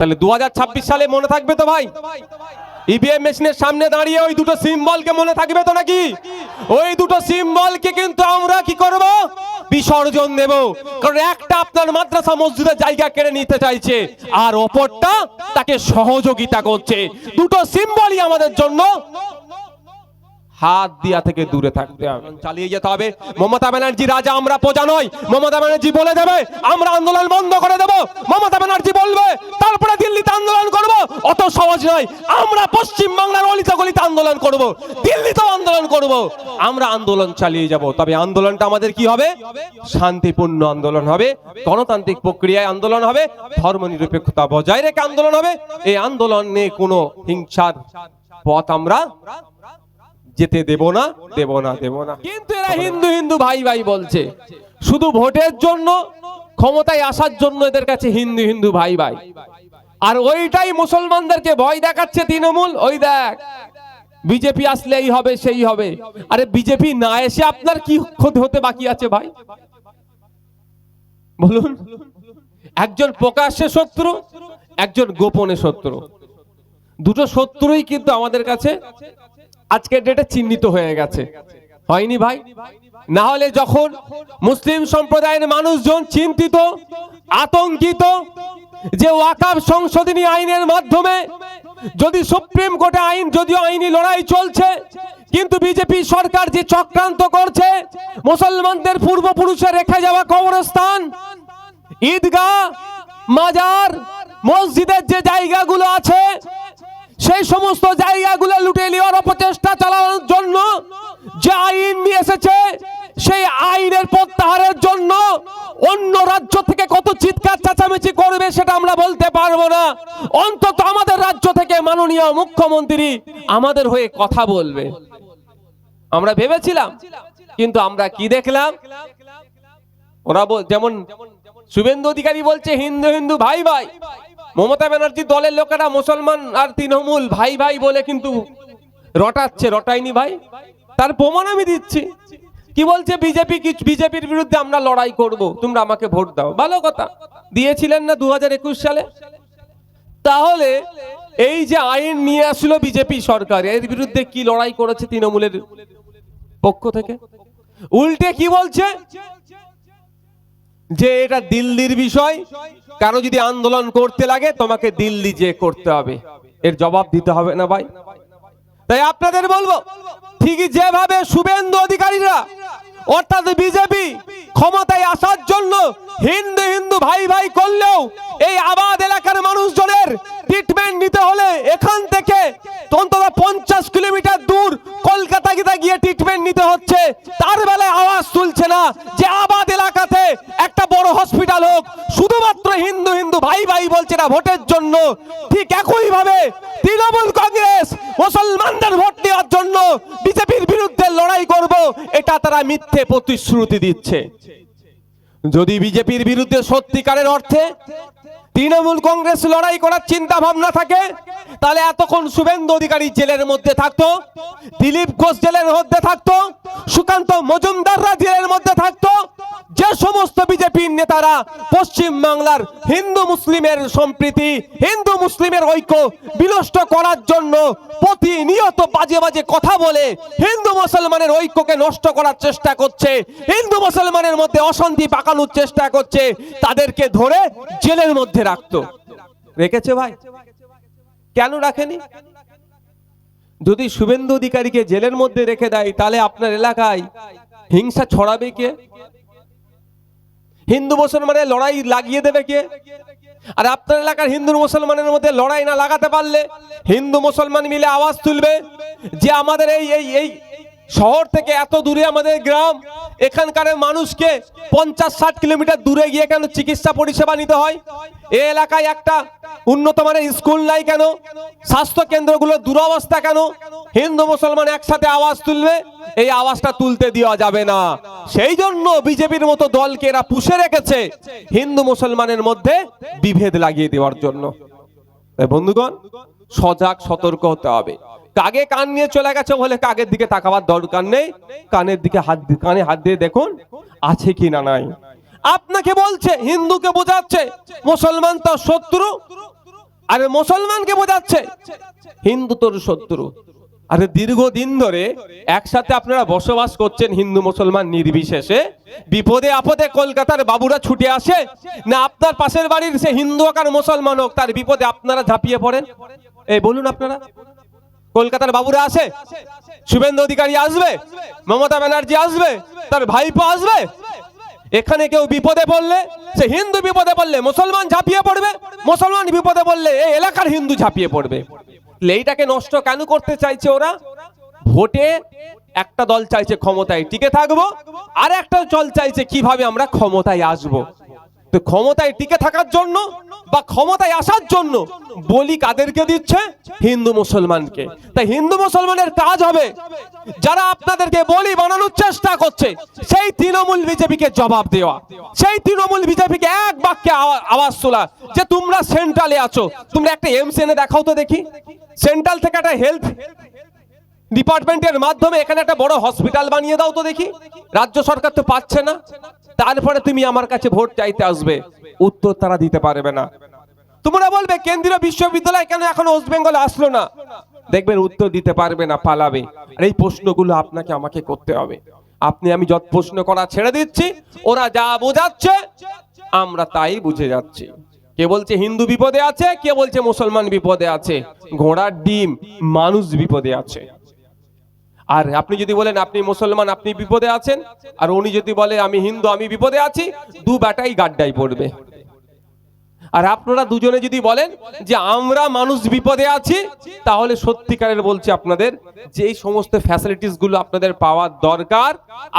তাহলে দু হাজার ছাব্বিশ সালে মনে থাকবে তো ভাই? ইভিএম মেশিনের সামনে দাঁড়িয়ে ওই দুটো সিম্বলকে মনে থাকবে তো নাকি? ওই দুটো সিম্বলকে কিন্তু আমরা কি করব? বিসর্জন দেব। কারণ একটা আপনার মাদ্রাসা মসজিদের জায়গা কেড়ে নিতে চাইছে, আর অপরটা তাকে সহযোগিতা করছে। দুটো সিম্বলই আমাদের জন্য হাত দিয়া থেকে দূরে থাকতে হবে। চালিয়ে যেতে হবে। মমতা ব্যানার্জি রাজা, আমরা প্রজা নয় মমতা ব্যানার্জি বলে দেবে, আমরা আন্দোলন বন্ধ করে দেব। মমতা ব্যানার্জি বলবে, তারপরে দিল্লিতে আন্দোলন করব। অত সহজ নয়। আমরা পশ্চিম বাংলার অলিতে গলিতে আন্দোলন করব। দিল্লিতেও আন্দোলন করব। আমরা আন্দোলন চালিয়ে যাব। তবে আন্দোলনটা আমাদের কি হবে? শান্তিপূর্ণ আন্দোলন হবে। গণতান্ত্রিক প্রক্রিয়ায় আন্দোলন হবে। ধর্মনিরপেক্ষতা বজায় রেখে আন্দোলন হবে। এই আন্দোলনে কোনো হিংসার পথ আমরা যেতে দেব না দেব না দেব না। কিন্তু এরা হিন্দু হিন্দু ভাই ভাই বলছে। শুধু ভোটের জন্য, ক্ষমতায় আসার জন্য এদের কাছে হিন্দু হিন্দু ভাই ভাই। আর ওইটাই মুসলমানদেরকে ভয় দেখাচ্ছে তৃণমূল, ওই দেখ। বিজেপি আসলে এই হবে, সেই হবে। আরে বিজেপি না এসে আপনার কি ক্ষতি হতে বাকি আছে ভাই? বলুন। একজন প্রকাশ্যে শত্রু, একজন গোপনে শত্রু। দুটো শত্রুই কিন্তু আমাদের কাছে আজকের ডেটে চিহ্নিত হয়ে গেছে। হয়নি ভাই? না হলে যখন মুসলিম সম্প্রদায়ের মানুষজন চিন্তিত, আতঙ্কিত যে ওয়াকাব সংশোধনী আইনের মাধ্যমে যদি সুপ্রিম কোর্টে আইন, যদিও আইনি লড়াই চলছে, কিন্তু বিজেপি সরকার যে চক্রান্ত করছে, মুসলমানদের পূর্বপুরুষের রেখে যাওয়া কবরস্থান, ঈদগাহ, মাজার, মসজিদের যে জায়গাগুলো আছে সেই সমস্ত জায়গাগুলো লুটে নেওয়ার অপচেষ্টা চালানোর জন্য যে আইন নিয়ে এসেছে, সেই আইনের প্রত্যাহারের জন্য অন্য রাজ্য থেকে কত চিৎকার চেঁচামেচি করবে সেটা আমরা বলতে পারব না। অন্তত আমাদের রাজ্য থেকে মাননীয় মুখ্যমন্ত্রী আমাদের হয়ে কথা বলবে। আমরা ভেবেছিলাম, কিন্তু আমরা কি দেখলাম? ওরা যেমন শুভেন্দু অধিকারী বলছে, হিন্দু হিন্দু ভাই ভাই। মমতা ব্যানার্জি দলের লোকেরা মুসলমান আর তৃণমূল, ভাই ভাই বলে কিন্তু রটাচ্ছে রটাইনি ভাই। তার প্রমাণ আমি দিচ্ছি। কি বলছে বিজেপি বিজেপির বিরুদ্ধে আমরা লড়াই করব, তোমরা আমাকে ভোট দাও। ভালো কথা। দিয়েছিলেন না দু হাজার একুশ সালে? তাহলে এই যে আইন নিয়ে আসলো বিজেপি সরকার, এর বিরুদ্ধে কি লড়াই করেছে তৃণমূলের পক্ষ থেকে? উল্টে কি বলছে? যে এটা দিল্লির বিষয়, কারও যদি আন্দোলন করতে লাগে, তোমাকে দিল্লি যে করতে হবে। এর জবাব দিতে হবে না ভাই। তাই আপনাদের বলব ঠিকই যেভাবে শুভেন্দু অধিকারীরা, অর্থাৎ বিজেপি, ক্ষমতায় আসার জন্য হিন্দু হিন্দু ভাই ভাই করলেও এই আবাদ এলাকার মানুষজনের ট্রিটমেন্ট নিতে হলে এখান থেকে অন্তত পঞ্চাশ কিলোমিটার দূর কলকাতা গিয়ে ট্রিটমেন্ট নিতে হচ্ছে। তার বেলায় আওয়াজ তুলছে না যে আবাদ এলাকাতে একটা বড় হসপিটাল হোক, শুধুমাত্র হিন্দু হিন্দু ভাই ভাই বলছে না ভোটের জন্য। ঠিক একই ভাবে তৃণমূল কংগ্রেস মুসলমানদের ভোট নেওয়ার জন্য বিজেপির বিরুদ্ধে লড়াই করব, এটা তারা মিথ্যে প্রতিশ্রুতি দিচ্ছে। যদি বিজেপির বিরুদ্ধে সত্যিকারের অর্থে তৃণমূল কংগ্রেস লড়াই করার চিন্তা ভাবনা থাকে, তাহলে এতক্ষণ শুভেন্দু অধিকারী জেলের মধ্যে থাকতো, দিলীপ ঘোষ জেলের মধ্যে থাকতো, সুকান্ত মজুমদাররা জেলের মধ্যে থাকতো, যে সমস্ত বিজেপির নেতারা পশ্চিম বাংলার হিন্দু মুসলিমের সম্প্রীতি, হিন্দু মুসলিমের ঐক্য বিনষ্ট করার জন্য প্রতিনিয়ত বাজে বাজে কথা বলে হিন্দু মুসলমানের ঐক্যকে নষ্ট করার চেষ্টা করছে, হিন্দু মুসলমানের মধ্যে অশান্তি পাকানোর চেষ্টা করছে, তাদেরকে ধরে জেলের মধ্যে রাখতো। রেখেছে ভাই? কেন রাখেনি? যদি শুভেন্দু অধিকারীকে জেলের মধ্যে রেখে দেয়, তাহলে আপনার এলাকায় হিংসা ছড়াবে কে? হিন্দু মুসলমানের লড়াই লাগিয়ে দেবে কে? আর আপনার এলাকার হিন্দু মুসলমানের মধ্যে লড়াই না লাগাতে পারলে হিন্দু মুসলমান মিলে আওয়াজ তুলবে যে আমাদের এই এই এই শহর থেকে এত দূরে আমাদের গ্রাম, এখানকার মানুষকে পঞ্চাশ ষাট কিলোমিটার দূরে গিয়ে কেন চিকিৎসা পরিষেবা নিতে হয়? এ এলাকায় একটা উন্নত মানের স্কুল নাই কেন? স্বাস্থ্য কেন্দ্রগুলোর দুরবস্থা কেন? হিন্দু মুসলমান একসাথে আওয়াজ তুলবে এই আওয়াজটা তুলতে দেওয়া যাবে না। সেই জন্য বিজেপির মতো দলকে এরা পুষে রেখেছে হিন্দু মুসলমানের মধ্যে বিভেদ লাগিয়ে দেওয়ার জন্য। বন্ধুগণ, সজাগ সতর্ক হতে হবে। কাগে কান নিয়ে চলে গেছে বলে কাগের দিকে তাকাবার দরকার নেই। কানের দিকে হাত কানে হাত দিয়ে দেখুন, আছে কি না নাই। আপনাকে বলছে, হিন্দুকে বোঝাচ্ছে, মুসলমান তো শত্রু। আর মুসলমানকে বোঝাচ্ছে, হিন্দু তোর শত্রু। আরে দীর্ঘদিন ধরে একসাথে আপনারা বসবাস করছেন হিন্দু মুসলমান নির্বিশেষে। বিপদে আপদে কলকাতার বাবুরা ছুটে আসে, না আপনার পাশের বাড়ির সে হিন্দু হোক আর মুসলমান হোক, তার বিপদে আপনারা ঝাঁপিয়ে পড়েন। এই, বলুন আপনারা। কলকাতার বাবুরা আসে, শুভেন্দু অধিকারী আসবে, মমতা ব্যানার্জি আসবে, তার ভাইপো আসবে। এখানে কেউ বিপদে পড়লে, সে হিন্দু বিপদে পড়লে মুসলমান ঝাঁপিয়ে পড়বে, মুসলমান বিপদে পড়লে এই এলাকার হিন্দু ঝাঁপিয়ে পড়বে। এইটাকে নষ্ট কেন করতে চাইছে ওরা? ভোটে একটা দল চাইছে ক্ষমতায় টিকে থাকব, আর একটা দল চাইছে কীভাবে আমরা ক্ষমতায় আসব। তো ক্ষমতায় টিকে থাকার জন্য বা ক্ষমতায় আসার জন্য বলি কাদেরকে দিচ্ছে? হিন্দু মুসলমানকে। তাই হিন্দু মুসলমানের কাজ হবে যারা আপনাদেরকে বলি বানানোর চেষ্টা করছে, সেই তৃণমূল বিজেপিকে জবাব দেওয়া। সেই তৃণমূল বিজেপিকে এক বাক্যে আওয়াজ তোলা যে তোমরা সেন্ট্রালে আছো। তোমরা একটা এমস এনে দেখাও তো দেখি। সেন্ট্রাল থেকে একটা হেলথ ডিপার্টমেন্টের মাধ্যমে এখানে একটা বড় হসপিটাল বানিয়ে দাও তো দেখি। রাজ্য সরকার তো পাচ্ছে না। তারপরে তুমি আমার কাছে ভোট চাইতে আসবে। উত্তর তারা দিতে পারবে না। তোমরা বলবে, কেন্দ্রীয় বিশ্ববিদ্যালয় কেন এখন ওয়েস্ট বেঙ্গলে আসলো না? দেখবেন উত্তর দিতে পারবে না, পালাবে। আর এই প্রশ্নগুলো আপনাকে আমাকে করতে হবে। আপনি, আমি যত প্রশ্ন করা ছেড়ে দিচ্ছি, ওরা যা বোঝাচ্ছে, আমরা তাই বুঝে যাচ্ছি। কে বলছে হিন্দু বিপদে আছে, কে বলছে মুসলমান বিপদে আছে? ঘোড়ার ডিম, মানুষ বিপদে আছে। আর আপনি যদি বলেন আপনি মুসলমান, আপনি বিপদে আছেন, আর উনি যদি বলে আমি হিন্দু, আমি বিপদে আছি, দু ব্যাটাই গাড্ডায় পড়বে। আর আপনারা দুজনে যদি বলেন যে আমরা মানুষ বিপদে আছি, তাহলে সত্যিকারের বলছি আপনাদের যে সমস্ত ফ্যাসিলিটিসগুলো আপনাদের পাওয়ার দরকার,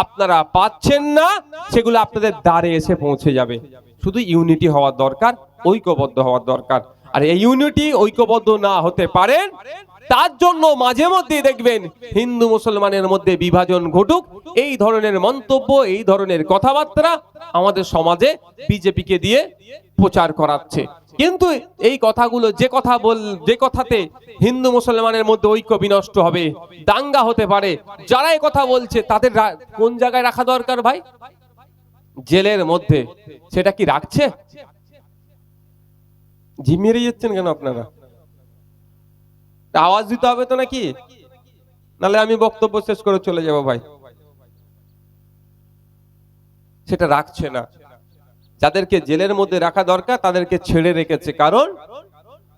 আপনারা পাচ্ছেন না, সেগুলো আপনাদের দ্বারে এসে পৌঁছে যাবে। শুধু ইউনিটি হওয়ার দরকার, ঐক্যবদ্ধ হওয়ার দরকার। আর এই ইউনিটি ঐক্যবদ্ধ না হতে পারেন তার জন্য মাঝে মধ্যে দেখবেন হিন্দু মুসলমানের মধ্যে বিভাজন ঘটুক। এই ধরনের মন্তব্য, এই ধরনের কথাবার্তা আমাদের সমাজে বিজেপিকে দিয়ে প্রচার করাচ্ছে। কিন্তু এই কথাগুলো যে কথা বল, যে কথাতে হিন্দু মুসলমানের মধ্যে ঐক্য বিনষ্ট হবে, দাঙ্গা হতে পারে, যারা কথা বলছে তাদের কোন জায়গায় রাখা দরকার ভাই? জেলের মধ্যে। সেটা কি রাখছে? ঝিমিয়ে যাচ্ছেন কেন আপনারা? আওয়াজ দিতে হবে তো নাকি? নালে আমি বক্তব্য শেষ করে চলে যাব ভাই। সেটা রাখছে না। যাদেরকে জেলের মধ্যে রাখা দরকার, তাদেরকে ছেড়ে রেখেছে। কারণ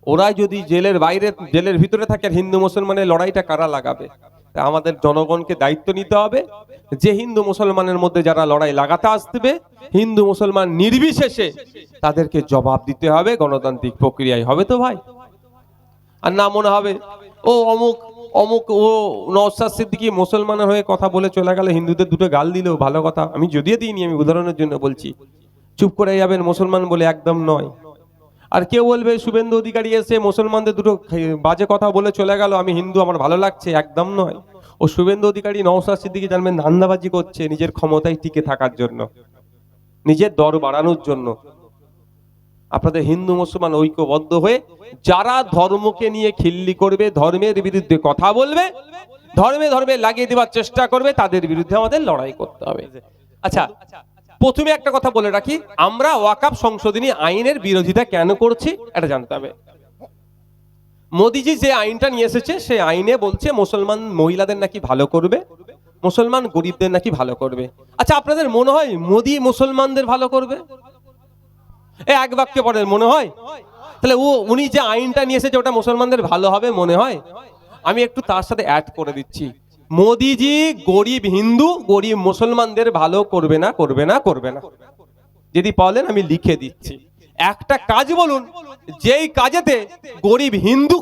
ওরা যদি জেলের বাইরে, জেলের ভিতরে থাকে হিন্দু মুসলমানের লড়াইটা কারা লাগাবে? আমাদের জনগণকে দায়িত্ব নিতে হবে যে হিন্দু মুসলমানের মধ্যে যারা লড়াই লাগাতে আসবে, হিন্দু মুসলমান নির্বিশেষে তাদেরকে জবাব দিতে হবে। গণতান্ত্রিক প্রক্রিয়ায় হবে তো ভাই। আর না মনে হবে। ও অমুক অমুক, ও নওসাদ সিদ্দিকি মুসলমানের হয়ে কথা বলে চলে গেল, হিন্দুদের দুটো গাল দিলেও ভালো কথা। আমি যদিও দিইনি, আমি উদাহরণের জন্য বলছি। চুপ করে যাবেন মুসলমান বলে একদম নয়। আর কেউ বলবে, শুভেন্দু অধিকারী এসে মুসলমানদের দুটো বাজে কথা বলে চলে গেল, আমি হিন্দু, আমার ভালো লাগছে, একদম নয়। ও শুভেন্দু অধিকারী নওসাদ সিদ্দিকি জানবেন, ধান্দাবাজি করছে নিজের ক্ষমতায় টিকে থাকার জন্য, নিজের দর বাড়ানোর জন্য। আপনাদের হিন্দু মুসলমান ঐক্যবদ্ধ হয়ে যারা ধর্মকে নিয়ে খিল্লি করবে, ধর্মের বিরুদ্ধে কথা বলবে, ধর্মে ধর্মে লাগিয়ে দেওয়ার চেষ্টা করবে, তাদের বিরুদ্ধে আমাদের লড়াই করতে হবে। আচ্ছা প্রথমে একটা কথা বলে রাখি, আমরা ওয়াকাপ সংশোধনী আইনের বিরোধিতা কেন করছি এটা জানতে হবে। মোদিজি যে আইনটা নিয়ে এসেছে, সেই আইনে বলছে মুসলমান মহিলাদের নাকি ভালো করবে, মুসলমান গরিবদের নাকি ভালো করবে। আচ্ছা আপনাদের মনে হয় মোদি মুসলমানদের ভালো করবে? এ এক বাক্যে পড়েন, মনে হয়? তাহলে ও, উনি যে আইনটা নিয়ে এসেছে ওটা মুসলমানদের ভালো হবে, মনে হয়? আমি একটু তার সাথে অ্যাড করে দিচ্ছি। মোদিজি গরিব হিন্দু, গরিব মুসলমানদের ভালো করবে না করবে না করবে না। যদি বলেন, আমি লিখে দিচ্ছি। একটা কাজ বলুন, যেই কাজেতে গরিব হিন্দু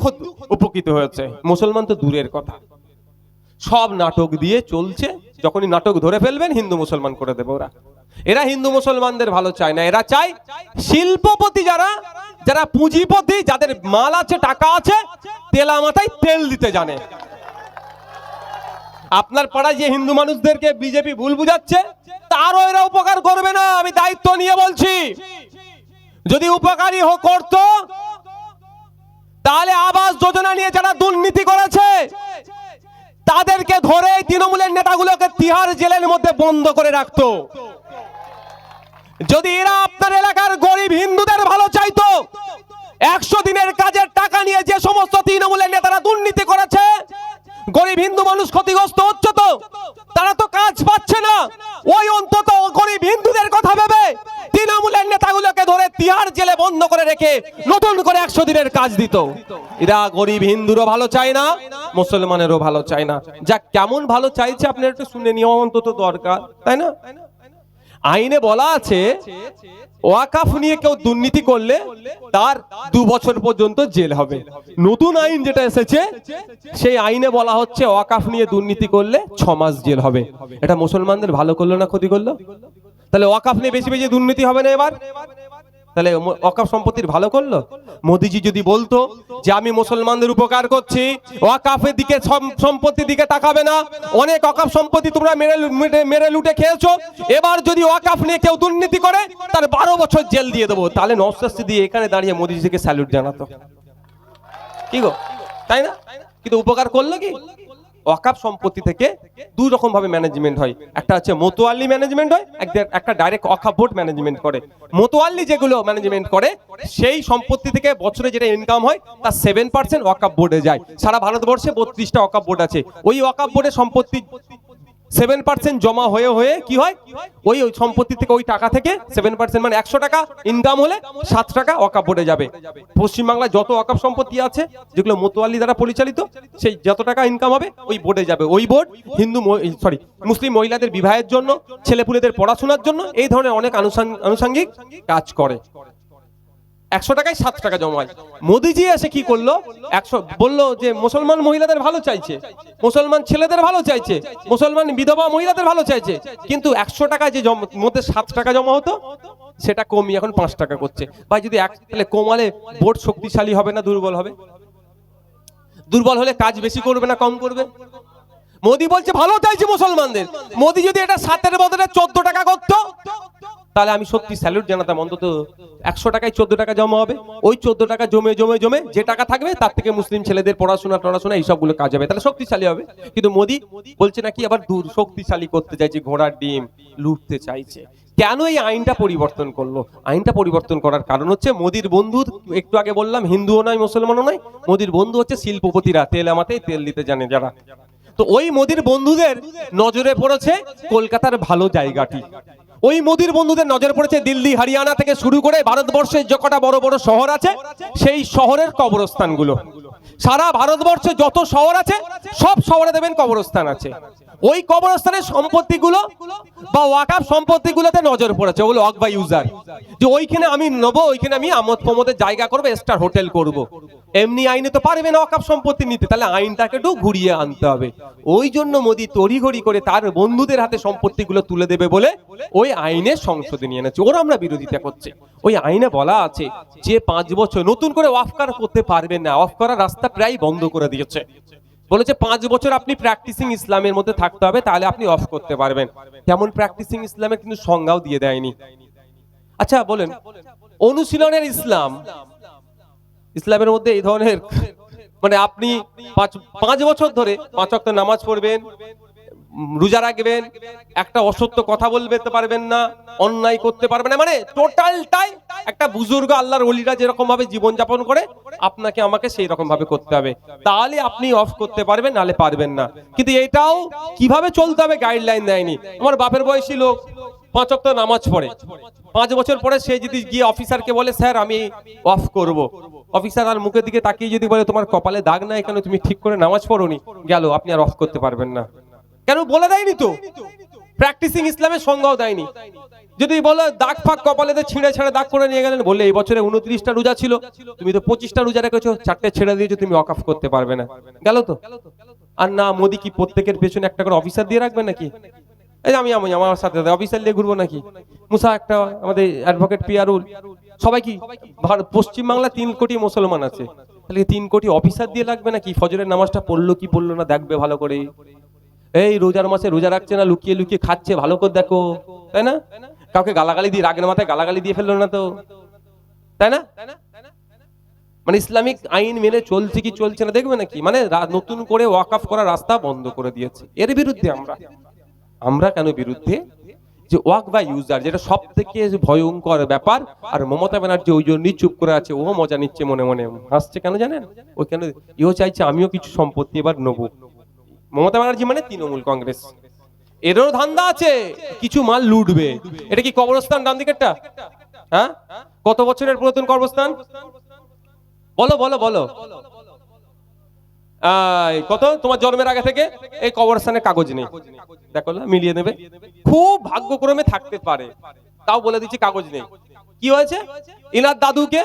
উপকৃত হয়েছে, মুসলমান তো দূরের কথা। সব নাটক দিয়ে চলছে, যখনই নাটক ধরে ফেলবেন, হিন্দু মুসলমান করে দেবে ওরা। এরা হিন্দু মুসলমানদের ভালো চায় না। এরা চায় শিল্পপতি যারা যারা পুঁজিপতি, যাদের মাল আছে, টাকা আছে, তেলা মাথায় তেল দিতে জানে। আপনার পাড়ায় যে হিন্দু মানুষদেরকে বিজেপি ভুল বুঝাচ্ছে, তারও এরা উপকার করবে না, আমি দায়িত্ব নিয়ে বলছি। যদি উপকারী করতো। তাহলে আবাস যোজনা নিয়ে যারা দুর্নীতি করেছে, তাদেরকে ধরে তৃণমূলের নেতাগুলোকে তিহার জেলের মধ্যে বন্ধ করে রাখতো। যদি এরা আপনার এলাকার গরিব হিন্দুদের ভালো চাইতো, একশো দিনের কাজের টাকা নিয়ে যে সমস্ত তৃণমূলের নেতারা দুর্নীতি করেছে, গরিব হিন্দু মানুষ ক্ষতিগ্রস্ত হচ্ছে তো, তারা তো কাজ পাচ্ছে না। ওই অন্তত গরিব হিন্দুদের কথা ভেবে তৃণমূলের নেতাগুলোকে ধরে তিহার জেলে বন্ধ করে রেখে নতুন করে একশো দিনের কাজ দিত। এরা গরিব হিন্দুরও ভালো চায় না, মুসলমানেরও ভালো চায় না। যা কেমন ভালো চাইছে আপনার একটু শুনে নিয়ে অন্তত দরকার, তাই না? আইনে বলা আছে, ওয়াকাফ নিয়ে কেউ দুর্নীতি করলে তার দু বছর পর্যন্ত জেল হবে। নতুন আইন যেটা এসেছে, সেই আইনে বলা হচ্ছে ওয়াকাফ নিয়ে দুর্নীতি করলে ছ মাস জেল হবে। এটা মুসলমানদের ভালো করল না ক্ষতি করল? তাহলে ওয়াকাফ নিয়ে বেশি বেশি দুর্নীতি হবে না এবার? তাহলে ওয়াকাফ সম্পত্তির ভালো করল? মোদিজি যদি বলতো যে আমি মুসলমানদের উপকার করছি, ওয়াকাফের দিকে সম্পত্তির দিকে তাকাবে না। অনেক ওয়াকাফ সম্পত্তি তোমরা মেরে- মেরে লুটে খেয়েছো। এবার যদি ওয়াকাফ নিয়ে কেউ দুর্নীতি করে, তার বারো বছর জেল দিয়ে দেবো। তাহলে নস্তাস্তি দিয়ে এখানে দাঁড়িয়ে মোদিজিকে স্যালুট জানাতো। কি গো? তাই না? কিন্তু উপকার করল কি? ওয়াকাফ সম্পত্তি থেকে দুই রকম ভাবে ম্যানেজমেন্ট হয়। একটা হচ্ছে মোতোয়াল্লি ম্যানেজমেন্ট হয় একটা ডাইরেক্ট অকাপ বোর্ড ম্যানেজমেন্ট করে। মোতোয়াল্লি যেগুলো ম্যানেজমেন্ট করে, সেই সম্পত্তি থেকে বছরে যেটা ইনকাম হয়, তার সেভেন পার্সেন্ট অকাপ বোর্ডে যায়। সারা ভারতবর্ষে বত্রিশটা অকাপ বোর্ড আছে। ওই অকাপ বোর্ডে সম্পত্তি সেভেন পার্সেন্ট জমা হয়ে হয়ে কি হয়? ওই ওই সম্পত্তি থেকে ওই টাকা থেকে সেভেন পার্সেন্ট মানে একশো টাকা ইনকাম হলে সাত টাকা ওয়াকাপ বোর্ডে যাবে। পশ্চিমবাংলায় যত ওয়াকাপ সম্পত্তি আছে, যেগুলো মোতোয়ালি দ্বারা পরিচালিত, সেই যত টাকা ইনকাম হবে ওই বোর্ডে যাবে। ওই বোর্ড হিন্দু সরি মুসলিম মহিলাদের বিবাহের জন্য, ছেলেপুলেদের পড়াশোনার জন্য এই ধরনের অনেক আনুষাঙ্গ- আনুষঙ্গিক কাজ করে। একশো টাকায় সাত টাকা জমায়। মোদিজি এসে কি করল? একশো, বলল যে মুসলমান মহিলাদের ভালো চাইছে। মুসলমান ছেলেদের ভালো চাইছে। মুসলমান বিধবা মহিলাদের ভালো চাইছে। কিন্তু একশো টাকা যে মধ্যে সাত টাকা জমা হতো, সেটা কমিয়ে এখন পাঁচ টাকা করছে। ভাই, যদি এক তাহলে কমালে বোর্ড শক্তিশালী হবে না, দুর্বল হবে? দুর্বল হলে কাজ বেশি করবে না, কম করবে? মোদি বলছে, ভালো চাইছে মুসলমানদের। মোদি যদি এটা সাতের বদলে চোদ্দ টাকা করতো তাহলে আমি সত্যি স্যালুট জানাতাম, অন্তত একশো টাকায় চোদ্দ টাকা জমা হবে। ওই চোদ্দ টাকা জমে জমে জমে যে টাকা থাকবে, তার থেকে মুসলিম ছেলেদের পড়াশোনা, টড়াশোনা এইসবগুলো কাজ হবে। তাহলে শক্তিশালী হবে। কিন্তু মোদি বলছে নাকি আবার দূর শক্তিশালী করতে চাইছে, ঘোড়ার ডিম লুটতে চাইছে। কেন এই আইনটা পরিবর্তন করল? আইনটা পরিবর্তন করার কারণ হচ্ছে মোদির বন্ধু একটু আগে বললাম, হিন্দুও নয়, মুসলমানও নয়, মোদির বন্ধু হচ্ছে শিল্পপতিরা, তেল আমাতে তেল দিতে জানে যারা। তো ওই মোদির বন্ধুদের নজরে পড়েছে কলকাতার ভালো জায়গাটি। ওই মোদির বন্ধুদের নজর পড়েছে দিল্লি, হরিয়ানা থেকে শুরু করে ভারতবর্ষের যে কটা বড় বড় শহর আছে, সেই শহরের কবরস্থানগুলো। সারা ভারতবর্ষে যত শহর আছে, সব শহরে দেবেন কবরস্থান আছে। ওই কবরস্থানের সম্পত্তিগুলো বা ওয়াকাফ সম্পত্তিগুলোতে নজর পড়েছে, ওগুলো অক বা ইউজার। যে ওইখানে আমি নেব, ওইখানে আমি আমোদ প্রমোদের জায়গা করব স্টার হোটেল করব। এমনি আইনে তো পারবে না ওয়াকাফ সম্পত্তি নিতে, তাহলে আইনটাকে একটু ঘুরিয়ে আনতে হবে। ওই জন্য মোদি তড়িঘড়ি করে তার বন্ধুদের হাতে সম্পত্তিগুলো তুলে দেবে বলে ওই আইনের সংশোধনী এনেছে। ওরা আমরা বিরোধিতা করছে। ওই আইনে বলা আছে যে পাঁচ বছর নতুন করে ওয়াফকার করতে পারবেন না অফ করার রাস্তা প্রায় বন্ধ করে দিয়েছে। বলেছে পাঁচ বছর আপনি প্র্যাকটিসিং ইসলামের মধ্যে থাকতে হবে, তাহলে আপনি অফ করতে পারবেন। তেমন প্র্যাকটিসিং ইসলামের কিন্তু সংজ্ঞাও দিয়ে দেয়নি। আচ্ছা বলেন, অনুশীলনের ইসলাম, ইসলামের মধ্যে এই ধরনের মানে আপনি পাঁচ বছর ধরে পাঁচ ওয়াক্ত নামাজ পড়বেন রোজা রাখবেন, একটা অসত্য কথা বলতে পারবেন না, অন্যায় করতে পারবেন না। মানে টোটালটাই একটা বুজুর্গ আল্লাহর ওলিরা যেরকম ভাবে জীবন যাপন করে, আপনাকে আমাকে সেই রকম ভাবে করতে হবে। তাহলে আপনি অফ করতে পারবেন নালে পারবেন না। কিন্তু এটাও কীভাবে চলতে হবে গাইডলাইন দেয়নি। আমার বাপের বয়সী লোক, পাঁচ ওয়াক্ত নামাজ পড়ে। পাঁচ বছর পরে সে যদি গিয়ে অফিসারকে বলে, স্যার, আমি অফ করব। অফিসার আর মুখের দিকে তাকিয়ে যদি বলে, তোমার কপালে দাগ নাই কেন? তুমি ঠিক করে নামাজ পড়োনি। গেল, আপনি আর অফ করতে পারবেন না। কেন বলে দেয়নি তো? প্র্যাকটিসিং ইসলামের সংজ্ঞাও দেয়নি। যদি বলে দাগ ফাঁক কপালেতে ছিঁড়ে ছেড়ে দাগ করে নিয়ে গেলেন বলে এই বছরে উনত্রিশটা রোজা ছিল, তুমি তো পঁচিশটা রোজা রেখেছো, চারটে ছেড়ে দিয়েছ, তুমি অকাফ করতে পারবে না। গেল তো? আর না, মোদি কি প্রত্যেকের পেছনে একটা করে অফিসার দিয়ে রাখবে নাকি? এই আমি আমি আমার সাথে অফিসার নিয়ে ঘুরবো নাকি? মুসা একটা, আমাদের অ্যাডভোকেট পিয়ারুল সবাই কি? ভার- পশ্চিমবাংলা তিন কোটি মুসলমান আছে। তাহলে তিন কোটি অফিসার দিয়ে লাগবে নাকি? ফজরের নামাজটা পড়ল কি পড়ল না, দেখবে ভালো করে এই রোজার মাসে রোজা রাখছে না, লুকিয়ে লুকিয়ে খাচ্ছে, ভালো করে দেখো। তাই না? কাউকে গালাগালি দিয়ে রাগের মাথায় গালাগালি দিয়ে ফেলল না তো? তাই না? মানে ইসলামিক আইন মেনে চলছে কি চলছে না দেখবে নাকি? মানে নতুন করে ওয়াকআফ করার রাস্তা বন্ধ করে দিয়েছে। এর বিরুদ্ধে আমরা। আমরা কেন বিরুদ্ধে? যে ওয়াক বা ইউজার যেটা সব থেকে ভয়ঙ্কর ব্যাপার। আর মমতা ব্যানার্জি ওই জন্যই চুপ করে আছে, ও মজা নিচ্ছে মনে মনে। হাসছে কেন জানেন? ওই কেন ইও চাইছে আমিও কিছু সম্পত্তি এবার নেব। মমতা ব্যানার্জি মানে তৃণমূল কংগ্রেস। এরও ধান্দা আছে, কিছু মাল লুটবে। এটা কি কবরস্থান, ডান দিকেরটা? হ্যাঁ? কত বছরের পুরাতন কবরস্থান? বলো বলো বলো। কত? তোমার জন্মের আগে থেকে? এই কবরস্থানের কাগজ নেই। দেখো মিলিয়ে নেবে। খুব ভাগ্যক্রমে থাকতে পারে। তাও বলে দিচ্ছি কাগজ নেই। কি হয়েছে? ইনার দাদুকে?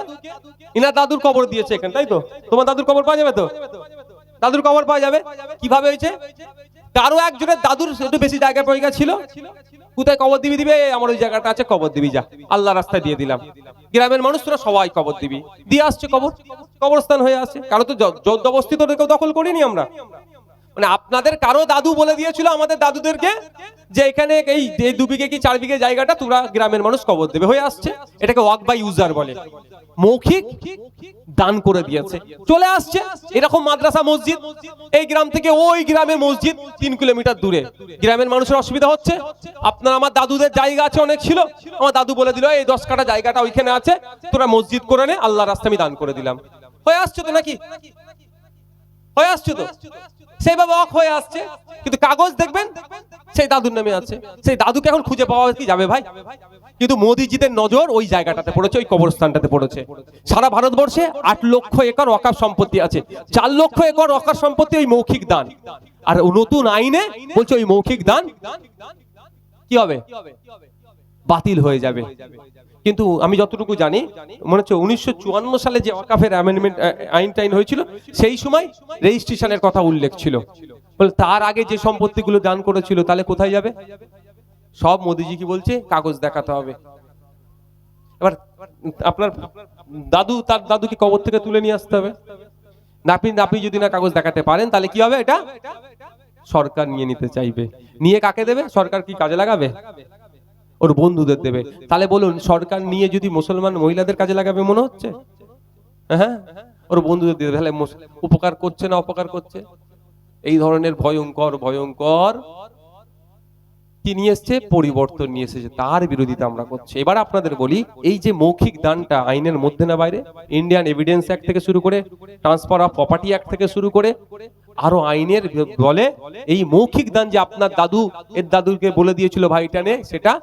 ইনার দাদুর কবর দিয়েছে এখানে, তাই তো? তোমার দাদুর কবর পাওয়া যাবে তো? দাদুর কবর পাওয়া যাবে? কীভাবে হয়েছে? কারও একজনের দাদুর একটু বেশি জায়গা পড়ে ছিল কোথায় কবর দিবি দিবে? আমার ওই জায়গাটা আছে, কবর দিবি যা। আল্লাহ রাস্তায় দিয়ে দিলাম। গ্রামের মানুষ তোরা সবাই কবর দিবি। দিয়ে আসছে কবর। কবরস্থান হয়ে আসছে কারও তো জবরদস্তি তো কেউ দখল করিনি আমরা। মানে আপনাদের কারও দাদু বলে দিয়েছিল আমাদের দাদুদেরকে যে এখানে এই দু বিঘে কি চার বিঘে জায়গাটা তোরা গ্রামের মানুষ কবর দেবে হয়ে আসছে। এটাকে ওয়াক বাই ইউজার বলে। মৌখিক দান করে দিয়েছে। চলে আসছে এরকম মাদ্রাসা মসজিদ। এই গ্রাম থেকে ওই গ্রামে মসজিদ তিন কিলোমিটার দূরে। গ্রামের মানুষের অসুবিধা হচ্ছে। আপনার আমার দাদুদের জায়গা আছে অনেক ছিল। আমার দাদু বলে দিল, এই দশ কাটা জায়গাটা ওইখানে আছে। তোরা মসজিদ করে নে আল্লাহ রাস্তা আমি দান করে দিলাম। হয়ে আসছে তো নাকি? হয়ে আসছে তো? সেইভাবে অক হয়ে আসছে। কিন্তু কাগজ দেখবেন, সেই দাদুর নামে আছে। সেই দাদুকে এখন খুঁজে পাওয়া কি যাবে ভাই? কিন্তু মোদিজিদের নজর ওই জায়গাটাতে পড়েছে, ওই কবরস্থানটাতে পড়েছে। সারা ভারতবর্ষে আট লক্ষ একর অকার সম্পত্তি আছে। চার লক্ষ একর অকার সম্পত্তি ওই মৌখিক দান। আর নতুন আইনে বলছে ওই মৌখিক দান কি হবে? বাতিল হয়ে যাবে। কিন্তু আমি যতটুকু জানি, মনে হচ্ছে উনিশশো চুয়ান্ন সালে যে ওয়াকাফের অ্যামেন্ডমেন্ট আইন টাইন হয়েছিল, সেই সময় রেজিস্ট্রেশনের কথা উল্লেখ ছিল। বলে তার আগে যে সম্পত্তিগুলো দান করেছিল, তাহলে কোথায় যাবে? সব মোদিজি কি বলছে, কাগজ দেখাতে হবে। এবার আপনার দাদু, তার দাদুকে কবর থেকে তুলে নিয়ে আসতে হবে। নাপি নাপি যদি না কাগজ দেখাতে পারেন, তাহলে কি হবে এটা? সরকার নিয়ে নিতে চাইবে। নিয়ে কাকে দেবে? সরকার কি কাজে লাগাবে? ওর বন্ধুদের দেবে। তাহলে বলুন, সরকার নিয়ে যদি মুসলমান মহিলাদের কাজে লাগাবে মনে হচ্ছে? হ্যাঁ ওর বন্ধুদের দেবে তাহলে উপকার করছে না অপকার করছে? এই ধরনের ভয়ঙ্কর ভয়ঙ্কর কি নিয়ে এসছে? পরিবর্তন নিয়ে এসেছে। তার বিরোধিতা আমরা করছি। এবার আপনাদের বলি, এই যে মৌখিক দানটা আইনের মধ্যে না বাইরে ইন্ডিয়ান এভিডেন্স অ্যাক্ট থেকে শুরু করে ট্রান্সফার অফ প্রপার্টি অ্যাক্ট থেকে শুরু করে আরও আইনের বলে এই মৌখিক দান যে আপনার দাদু, এর দাদুকে বলে দিয়েছিল ভাইটা নে, সেটা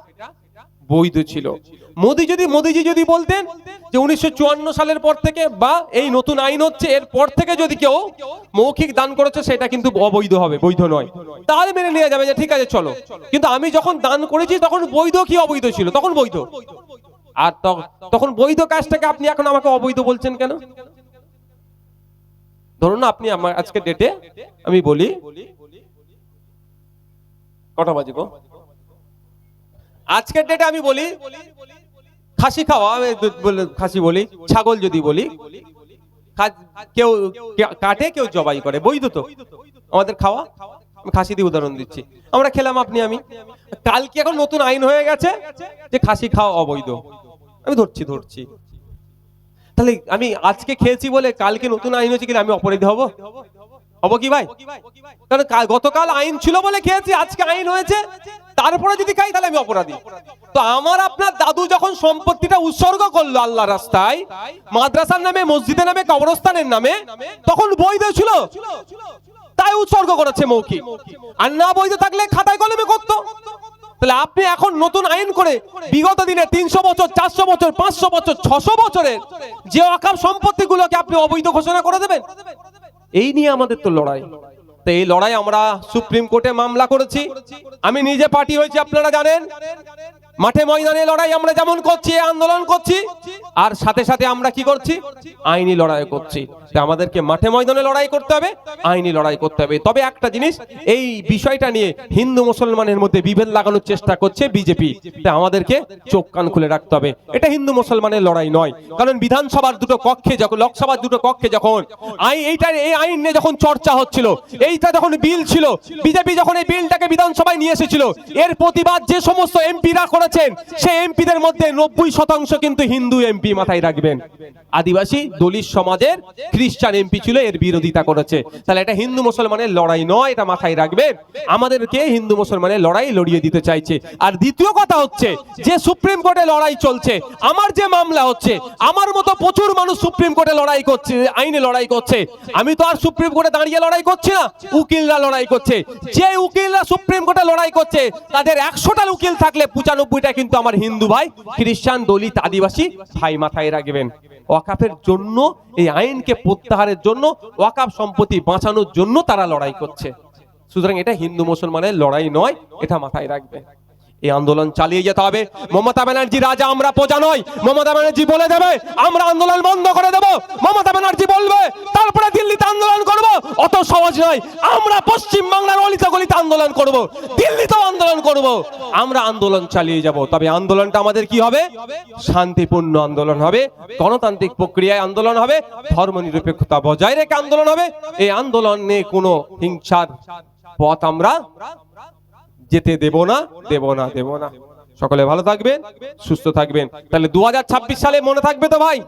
বৈধ ছিল। মোদি যদি, মোদিজি যদি বলতেন যে উনিশশো চুয়ান্ন সালের পর থেকে বা এই নতুন আইন হচ্ছে, এর পর থেকে যদি কেউ মৌখিক দান করেছে, সেটা কিন্তু অবৈধ হবে, বৈধ নয়। তাহলে মেনে নেওয়া যাবে যে ঠিক আছে, চলো। কিন্তু আমি যখন দান করেছি, তখন বৈধ কি অবৈধ ছিল? তখন বৈধ। আর তখ- তখন বৈধ কাজটাকে আপনি এখন আমাকে অবৈধ বলছেন কেন? ধরুন আপনি আমার আজকে ডেটে আমি বলি, কটা বাজে গো? আজকের ডেটে আমি বলি, খাসি খাওয়া খাসি বলি, ছাগল যদি বলি কেউ কাটে, কেউ জবাই করে, বৈধ তো। আমাদের খাওয়া খাসি দিয়ে উদাহরণ দিচ্ছি। আমরা খেলাম আপনি, আমি। কালকে এখন নতুন আইন হয়ে গেছে যে খাসি খাওয়া অবৈধ। আমি ধরছি ধরছি। তাহলে আমি আজকে খেয়েছি বলে কালকে নতুন আইন হয়েছে কিনা আমি অপরাধী হব? হব কি ভাই? কারণ গতকাল আইন ছিল বলে খেয়েছি আজকে আইন হয়েছে, তারপরে যদি খাই তাহলে আমি অপরাধী। তো আমার আপনার দাদু যখন সম্পত্তিটা উৎসর্গ করল আল্লাহ রাস্তায়, মাদ্রাসার নামে, মসজিদের নামে, কবরস্থানের নামে, তখন বৈধ ছিল। তাই উৎসর্গ করেছে মৌখিক। আর না বৈধ থাকলে খাতায় কলমে করতো। তাহলে আপনি এখন নতুন আইন করে বিগত দিনে তিনশো বছর, চারশো বছর, পাঁচশো বছর, ছশো বছরের যে অকাম সম্পত্তিগুলোকে আপনি অবৈধ ঘোষণা করে দেবেন? এই নিয়ে আমাদের তো লড়াই। তো এই লড়াই আমরা সুপ্রিম কোর্টে মামলা করেছি। আমি নিজে পার্টি হয়েছি, আপনারা জানেন। মাঠে ময়দানে লড়াই আমরা যেমন করছি আন্দোলন করছি, আর সাথে সাথে আমরা কি করছি? আইনি লড়াই করছি। তো আমাদেরকে মাঠে ময়দানে লড়াই করতে হবে, আইনি লড়াই করতে হবে। তবে একটা জিনিস, এই বিষয়টা নিয়ে হিন্দু মুসলমানের মধ্যে বিভেদ লাগানোর চেষ্টা করছে বিজেপি। তাই আমাদেরকে চোখ কান খুলে রাখতে হবে। এটা হিন্দু মুসলমানের লড়াই নয়। কারণ বিধানসভার দুটো কক্ষে যখন, লোকসভার দুটো কক্ষে যখন, আই এইটার এই আইন নিয়ে যখন চর্চা হচ্ছিল, এইটা যখন বিল ছিল, বিজেপি যখন এই বিলটাকে বিধানসভায় নিয়ে এসেছিল, এর প্রতিবাদ যে সমস্ত এমপিরা করেছেন। সেই এমপিদের মধ্যে নব্বই শতাংশ কিন্তু হিন্দু এমপি মাথায় রাখবেন। আদিবাসী দলিত সমাজের খ্রিস্টান এমপি ছিল, এর বিরোধিতা করেছে। তাহলে এটা হিন্দু মুসলমানের লড়াই নয়, এটা মাথায় রাখবেন আমাদেরকে হিন্দু মুসলমানের লড়াই লড়িয়ে দিতে চাইছে। আর দ্বিতীয় কথা হচ্ছে, যে সুপ্রিম কোর্টে লড়াই চলছে, আমার যে মামলা হচ্ছে, আমার মতো প্রচুর মানুষ সুপ্রিম কোর্টে লড়াই করছে, আইনে লড়াই করছে। আমি তো আর সুপ্রিম কোর্টে দাঁড়িয়ে লড়াই করছি না, উকিলরা লড়াই করছে। যে উকিলরা সুপ্রিম কোর্টে লড়াই করছে, তাদের একশোটা উকিল থাকলে পঁচানব্বই নিরানব্বইটা কিন্তু আমার হিন্দু ভাই, খ্রিস্টান, দলিত, আদিবাসী ভাই মাথায় রাখবেন। ওয়াকাফের জন্য, এই আইনকে প্রত্যাহারের জন্য, ওয়াকাফ সম্পত্তি বাঁচানোর জন্য তারা লড়াই করছে। সুতরাং এটা হিন্দু মুসলমানের লড়াই নয়, এটা মাথায় রাখবে। এই আন্দোলন চালিয়ে যেতে হবে। মমতা ব্যানার্জি রাজা, আমরা প্রজা নয় মমতা ব্যানার্জি বলে দেবে, আমরা আন্দোলন বন্ধ করে দেব। মমতা সহজ নয়। আমরা পশ্চিম বাংলার অলিতে গলিতে আন্দোলন করব, দিল্লিতেও আন্দোলন করব। আমরা আন্দোলন চালিয়ে যাব। তবে আন্দোলনটা আমাদের কি হবে? শান্তিপূর্ণ আন্দোলন হবে, গণতান্ত্রিক প্রক্রিয়ায় আন্দোলন হবে, ধর্মনিরপেক্ষতা বজায় রেখে আন্দোলন হবে। এই আন্দোলনে কোনো হিংসার পথ আমরা যেতে দেব না দেব না দেব না। সকলে ভালো থাকবেন, সুস্থ থাকবেন। তাহলে দু হাজার ছাব্বিশ সালে মনে থাকবে তো ভাই?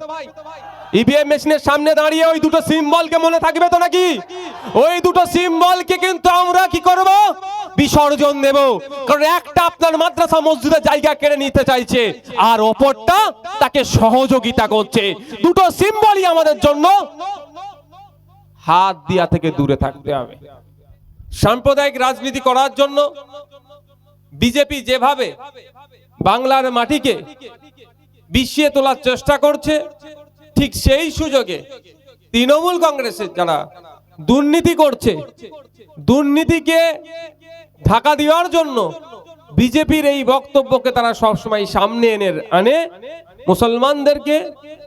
ইভিএম মেশিনের সামনে দাঁড়িয়ে ওই দুটো সিম্বলকে মনে থাকবে তো নাকি? ওই দুটো সিম্বলকে কিন্তু আমরা কি করব? বিসর্জন দেব। কারণ একটা আপনার মাদ্রাসা মসজিদের জায়গা কেড়ে নিতে চাইছে, আর অপরটা তাকে সহযোগিতা করছে। দুটো সিম্বলই আমাদের জন্য হাত দিয়া থেকে দূরে থাকতে হবে। সাম্প্রদায়িক রাজনীতি করার জন্য বিজেপি যেভাবে বাংলার মাটিকে বিষিয়ে তোলার চেষ্টা করছে ঠিক সেই সুযোগে তৃণমূল কংগ্রেসের যারা দুর্নীতি করছে, দুর্নীতিকে ঢাকা দেওয়ার জন্য বিজেপির এই বক্তব্যকে তারা সবসময় সামনে এনে আনে। মুসলমানদেরকে,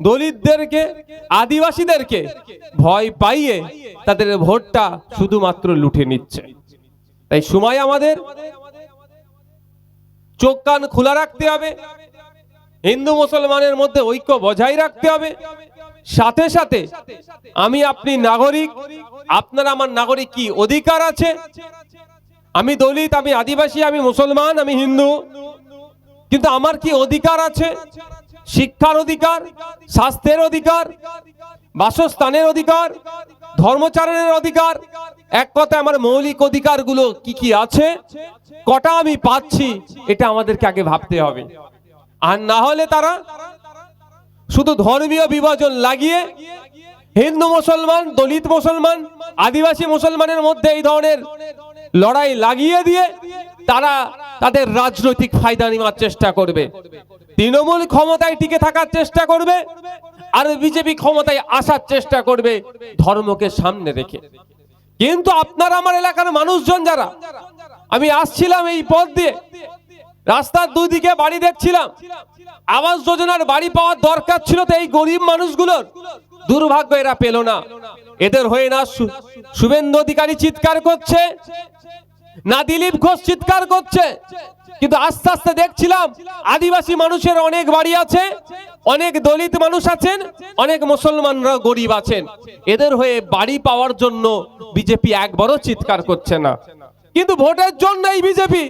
দলিতদেরকে, আদিবাসীদেরকে ভয় পাইয়ে তাদের ভোটটা শুধুমাত্র লুটে নিচ্ছে। তাই সময় আমাদের। চোখ কান খোলা রাখতে হবে। হিন্দু মুসলমানের মধ্যে ঐক্য বজায় রাখতে হবে। সাথে সাথে আমি আপনি নাগরিক, আপনার আমার নাগরিক কি অধিকার আছে? আমি দলিত, আমি আদিবাসী, আমি মুসলমান, আমি হিন্দু। কিন্তু আমার কি অধিকার আছে? শিক্ষার অধিকার, স্বাস্থ্যের অধিকার, বাসস্থানের অধিকার, ধর্মচারণের অধিকার, এক কথায় আমার মৌলিক অধিকারগুলো কি কি আছে? কটা আমি পাচ্ছি, এটা আমাদেরকে আগে ভাবতে হবে। আর না হলে তারা শুধু ধর্মীয় বিভাজন লাগিয়ে হিন্দু মুসলমান, দলিত মুসলমান, আদিবাসী মুসলমানের মধ্যে এই ধরনের লড়াই লাগিয়ে দিয়ে তারা তাদের রাজনৈতিক ফায়দা নেওয়ার চেষ্টা করবে। তৃণমূল ক্ষমতায় টিকে থাকার চেষ্টা করবে আর বিজেপি ক্ষমতায় আসার চেষ্টা করবে ধর্মকে সামনে রেখে। কিন্তু আপনার আমার এলাকার মানুষজন যারা, আমি আসছিলাম এই পথ দিয়ে রাস্তার দুই দিকে বাড়ি দেখছিলাম। আবাস যোজনার বাড়ি পাওয়ার দরকার ছিল তো এই গরিব মানুষগুলোর। দুর্ভাগ্য এরা পেল না। এদের হয়ে না শুভেন্দু অধিকারী চিৎকার করছে, না দিলীপ ঘোষ চিৎকার করছে। কিন্তু আস্তে আস্তে দেখছিলাম আদিবাসী মানুষের অনেক বাড়ি আছে, অনেক দলিত মানুষ আছেন, অনেক মুসলমানরা গরিব আছেন। এদের হয়ে বাড়ি পাওয়ার জন্য বিজেপি একবারও চিৎকার করছে না। কিন্তু ভোটের জন্য এই বিজেপি।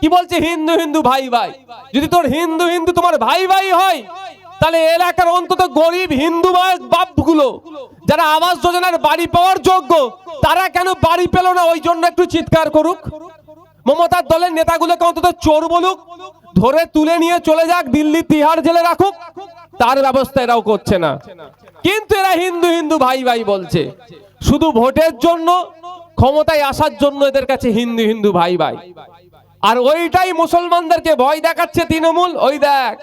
কি বলছে হিন্দু হিন্দু ভাই ভাই? যদি তোর হিন্দু হিন্দু তোমার ভাই ভাই হয়, তাহলে এলাকার অন্তত গরিব হিন্দু বাপগুলো, যারা আবাস যোজনার বাড়ি পাওয়ার যোগ্য, তারা কেন বাড়ি পেল না? ওই জন্য একটু চিৎকার করুক। মমতার দলের নেতাগুলোকে অন্তত চোর বলুক, ধরে তুলে নিয়ে চলে যাক, দিল্লি তিহার জেলে রাখুক, তার ব্যবস্থা এরাও করছে না। কিন্তু এরা হিন্দু হিন্দু ভাই ভাই বলছে, শুধু ভোটের জন্য ক্ষমতায় আসার জন্য এদের কাছে হিন্দু হিন্দু ভাই ভাই। আর ওইটাই মুসলমানদেরকে ভয় দেখাচ্ছে তৃণমূল। ওই দেখ,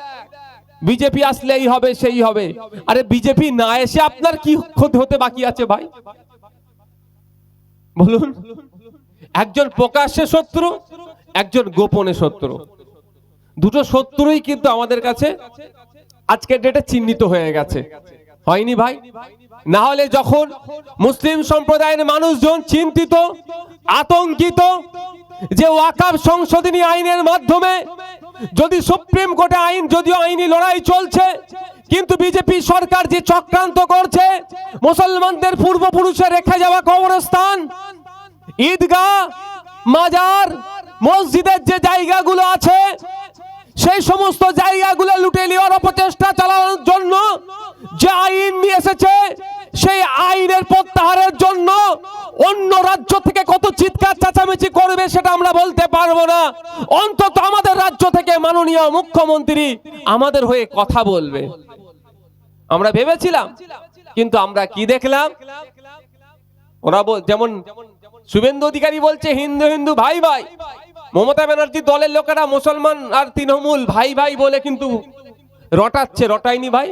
বিজেপি আসলে এই হবে, সেই হবে। আরে বিজেপি না এসে আপনার কি ক্ষতি হতে বাকি আছে ভাই? বলুন, একজন প্রকাশ্যে শত্রু, একজন গোপনে শত্রু। দুটো শত্রুই কিন্তু আমাদের কাছে আজকের ডেটে চিহ্নিত হয়ে গেছে। হয়নি ভাই? না হলে যখন মুসলিম সম্প্রদায়ের মানুষজন চিন্তিত, আতঙ্কিত যে ওয়াকাব সংশোধনী আইনের মাধ্যমে যদি সুপ্রিম কোর্টে আইন, যদিও আইনি লড়াই চলছে, কিন্তু বিজেপি সরকার যে চক্রান্ত করছে, মুসলমানদের পূর্বপুরুষে রেখে যাওয়া কবরস্থান, ঈদগাহ, মাজার, মসজিদের যে জায়গাগুলো আছে সেই সমস্ত জায়গাগুলো লুটে নেওয়ার অপচেষ্টা চালানোর জন্য যে আইন নিয়ে এসেছে, সেই আইনের প্রত্যাহারের জন্য অন্য রাজ্য থেকে কত চিৎকার চেঁচামেচি করবে সেটা আমরা বলতে পারব না। অন্তত আমাদের রাজ্য থেকে মাননীয় মুখ্যমন্ত্রী আমাদের হয়ে কথা বলবে। আমরা ভেবেছিলাম, কিন্তু আমরা কি দেখলাম? ওরা যেমন শুভেন্দু অধিকারী বলছে, হিন্দু হিন্দু ভাই ভাই। মমতা ব্যানার্জি দলের লোকেরা মুসলমান আর তৃণমূল ভাই ভাই বলে কিন্তু রটাচ্ছে রটায়নি ভাই?